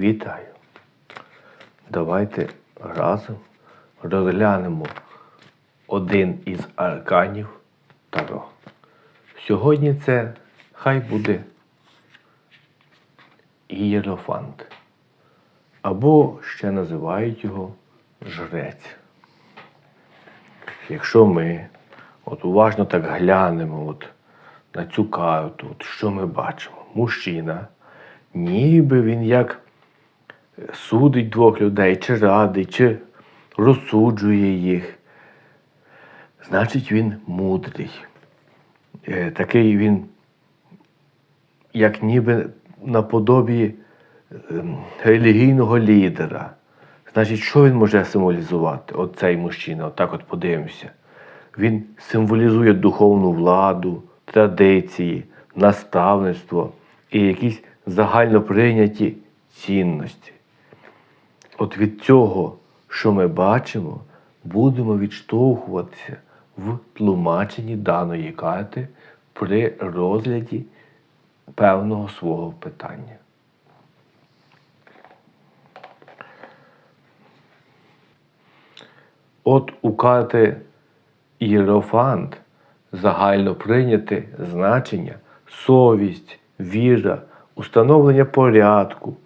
Вітаю! Давайте разом розглянемо один із арканів Таро. Сьогодні це хай буде Ієрофант. Або ще називають його жрець. Якщо ми от уважно так глянемо от на цю карту, от що ми бачимо? Мужчина, ніби він як судить двох людей, чи радить, чи розсуджує їх. Значить, він мудрий. Е, Такий він, як ніби наподобі ем, релігійного лідера. Значить, що він може символізувати? От цей мужчина, отак от подивимося. Він символізує духовну владу, традиції, наставництво і якісь загально прийняті цінності. От від цього, що ми бачимо, будемо відштовхуватися в тлумаченні даної карти при розгляді певного свого питання. От у карти Іерофант загально прийняте значення совість, віра, установлення порядку,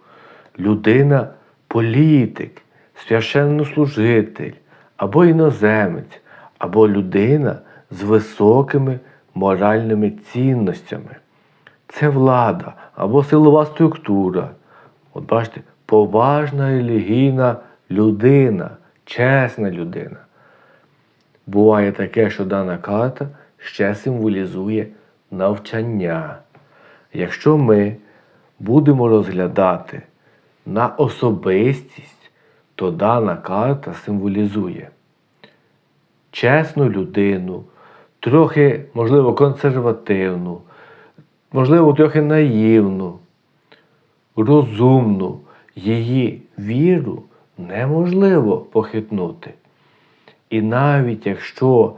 людина політик, священнослужитель, або іноземець, або людина з високими моральними цінностями. Це влада або силова структура. От бачите, поважна релігійна людина, чесна людина. Буває таке, що дана карта ще символізує навчання. Якщо ми будемо розглядати на особистість, то дана карта символізує чесну людину, трохи, можливо, консервативну, можливо, трохи наївну, розумну. Її віру неможливо похитнути. І навіть якщо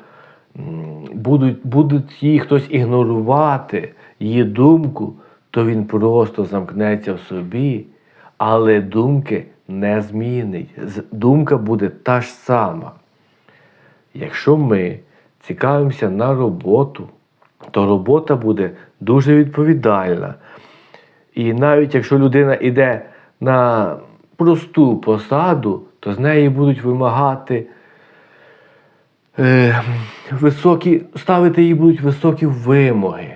будуть, будуть її хтось ігнорувати, її думку, то він просто замкнеться в собі, але думки не змінить. Думка буде та ж сама. Якщо ми цікавимося на роботу, то робота буде дуже відповідальна. І навіть якщо людина йде на просту посаду, то з неї будуть вимагати е, високі, ставити їй будуть високі вимоги.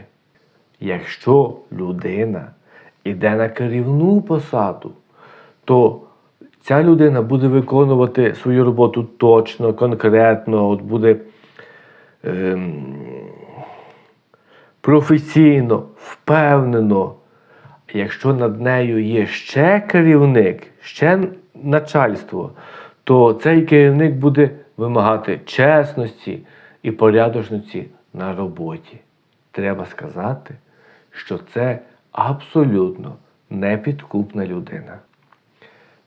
Якщо людина йде на керівну посаду, то ця людина буде виконувати свою роботу точно, конкретно, от буде ем, професійно, впевнено. Якщо над нею є ще керівник, ще начальство, то цей керівник буде вимагати чесності і порядочності на роботі. Треба сказати, що це абсолютно непідкупна людина.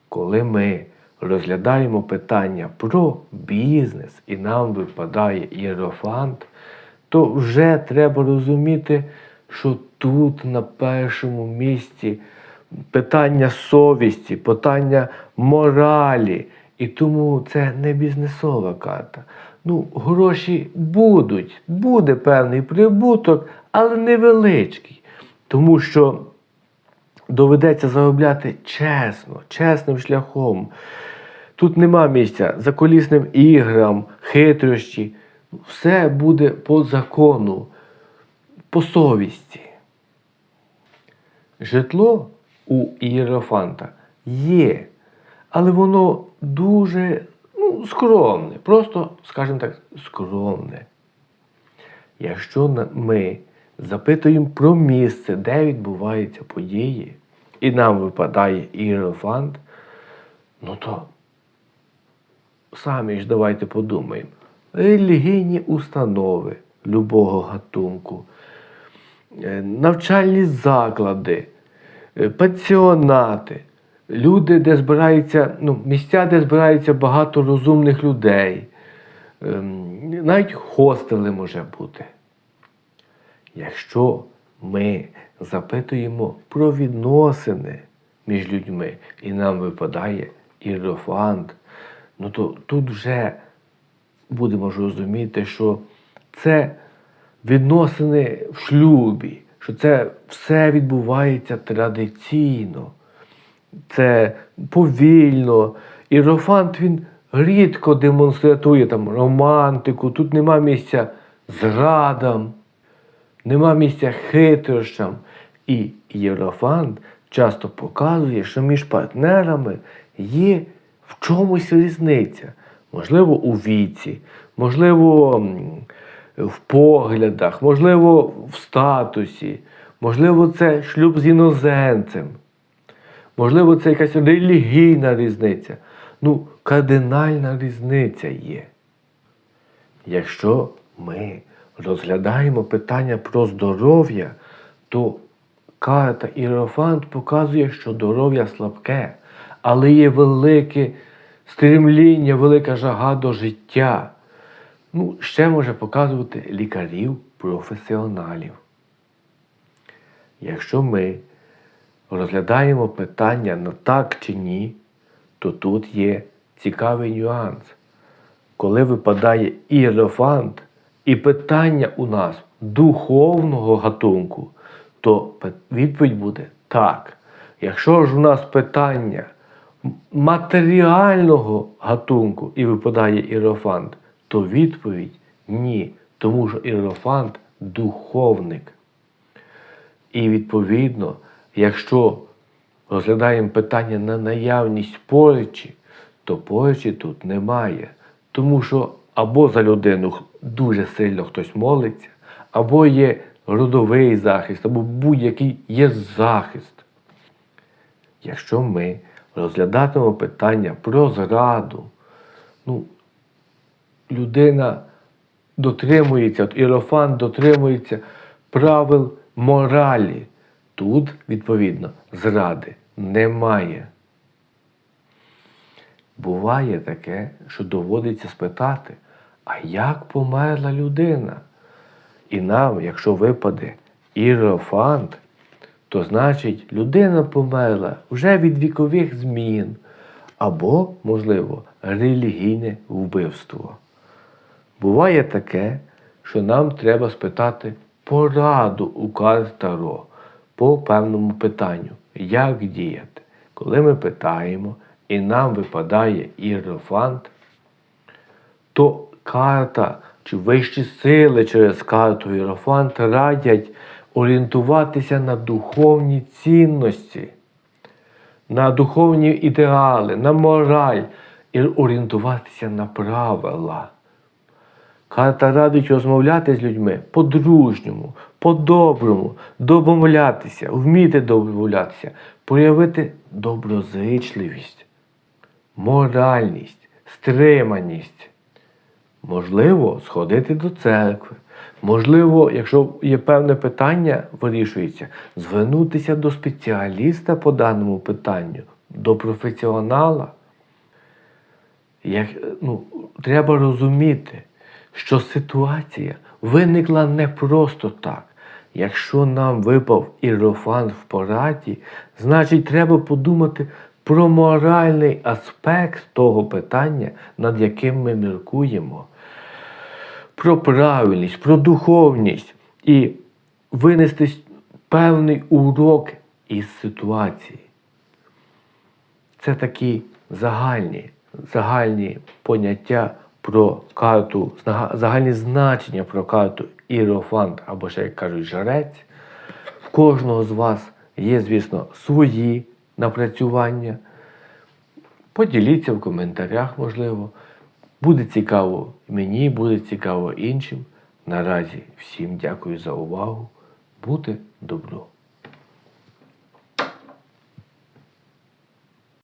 Коли ми розглядаємо питання про бізнес і нам випадає іерофант, то вже треба розуміти, що тут на першому місці питання совісті, питання моралі. І тому це не бізнесова карта. Ну, гроші будуть, буде певний прибуток, але невеличкий. Тому що доведеться заробляти чесно, чесним шляхом. Тут нема місця заколісним іграм, хитрощі. Все буде по закону, по совісті. Житло у Ієрофанта є, але воно дуже ну, скромне, просто, скажімо так, скромне. Якщо ми запитуємо про місце, де відбуваються події, і нам випадає іерофант, ну то самі ж давайте подумаємо. Релігійні установи любого гатунку, е, навчальні заклади, е, пансіонати, люди, де збираються, ну, місця, де збирається багато розумних людей, ем, навіть хостели може бути. Якщо ми запитуємо про відносини між людьми, і нам випадає іерофант, ну то тут вже будемо ж розуміти, що це відносини в шлюбі, що це все відбувається традиційно, це повільно. Іерофант він рідко демонструє там романтику, тут нема місця зрадам, нема місця хитрощам. І Єрофант часто показує, що між партнерами є в чомусь різниця. Можливо, у віці, можливо, в поглядах, можливо, в статусі, можливо, це шлюб з іноземцем, можливо, це якась релігійна різниця. Ну, кардинальна різниця є. Якщо ми розглядаємо питання про здоров'я, то карта Іерофант показує, що здоров'я слабке, але є велике стрімління, велика жага до життя. Ну, ще може показувати лікарів, професіоналів. Якщо ми розглядаємо питання на так чи ні, то тут є цікавий нюанс. Коли випадає іерофант і питання у нас духовного гатунку, то відповідь буде так. Якщо ж у нас питання матеріального гатунку і випадає іерофант, то відповідь ні, тому що іерофант духовник. І відповідно, якщо розглядаємо питання на наявність поречі, то поречі тут немає. Тому що або за людину дуже сильно хтось молиться, або є родовий захист, або будь-який є захист. Якщо ми розглядатимемо питання про зраду, ну, людина дотримується, от Іерофант дотримується правил моралі. Тут, відповідно, зради немає. Буває таке, що доводиться спитати, а як померла людина? І нам, якщо випаде іерофант, то значить людина померла вже від вікових змін або, можливо, релігійне вбивство. Буває таке, що нам треба спитати пораду у карт Таро по певному питанню, як діяти. Коли ми питаємо і нам випадає іерофант, то карта чи вищі сили через карту Іерофант радять орієнтуватися на духовні цінності, на духовні ідеали, на мораль і орієнтуватися на правила. Карта радить розмовляти з людьми по-дружньому, по-доброму, домовлятися, вміти домовлятися, проявити доброзичливість, моральність, стриманість. Можливо, сходити до церкви. Можливо, якщо є певне питання, вирішується, звернутися до спеціаліста по даному питанню, до професіонала. Як, ну, треба розуміти, що ситуація виникла не просто так. Якщо нам випав іерофант в пораді, значить треба подумати про моральний аспект того питання, над яким ми міркуємо, про правильність, про духовність і винести певний урок із ситуації. Це такі загальні, загальні поняття про карту, загальні значення про карту Іерофант, або ще як кажуть, жрець. В кожного з вас є, звісно, свої напрацювання. Поділіться в коментарях, можливо. Буде цікаво мені, буде цікаво іншим. Наразі всім дякую за увагу. Буде добро.